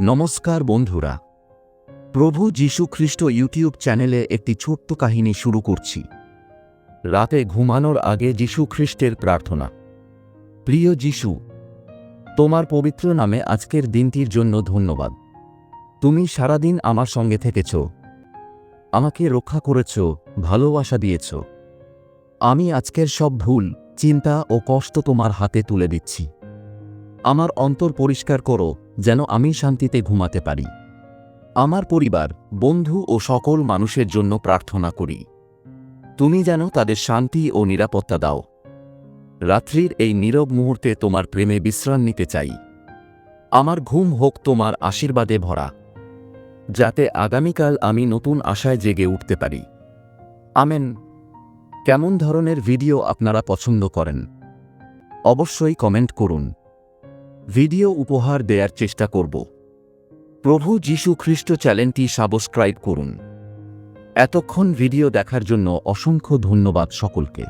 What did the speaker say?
নমস্কার বন্ধুরা। প্রভু যীশু খ্রিস্ট ইউটিউব চ্যানেলে একটি ছোট্ট কাহিনী শুরু করছি। রাতে ঘুমানোর আগে যীশু খ্রিস্টের প্রার্থনা। প্রিয় যীশু, তোমার পবিত্র নামে আজকের দিনটির জন্য ধন্যবাদ। তুমি সারাদিন আমার সঙ্গে থেকেছ। আমাকে রক্ষা করেছ, ভালোবাসা দিয়েছ। আমি আজকের সব ভুল, চিন্তা ও কষ্ট তোমার হাতে তুলে দিচ্ছি। আমার অন্তর পরিষ্কার করো, যেন আমি শান্তিতে ঘুমাতে পারি। আমার পরিবার, বন্ধু ও সকল মানুষের জন্য প্রার্থনা করি। তুমি যেন তাদের শান্তি ও নিরাপত্তা দাও। রাত্রির এই নীরব মুহূর্তে তোমার প্রেমে বিশ্রাম নিতে চাই। আমার ঘুম হোক তোমার আশীর্বাদে ভরা। যাতে আগামীকাল আমি নতুন আশায় জেগে উঠতে পারি। আমেন। কেমন ধরনের ভিডিও আপনারা পছন্দ করেন? অবশ্যই কমেন্ট করুন। ভিডিও উপহার দেওয়ার চেষ্টা করব। প্রভু যীশু খ্রিস্ট চ্যানেলটি সাবস্ক্রাইব করুন। এতক্ষণ ভিডিও দেখার জন্য অসংখ্য ধন্যবাদ সকলকে।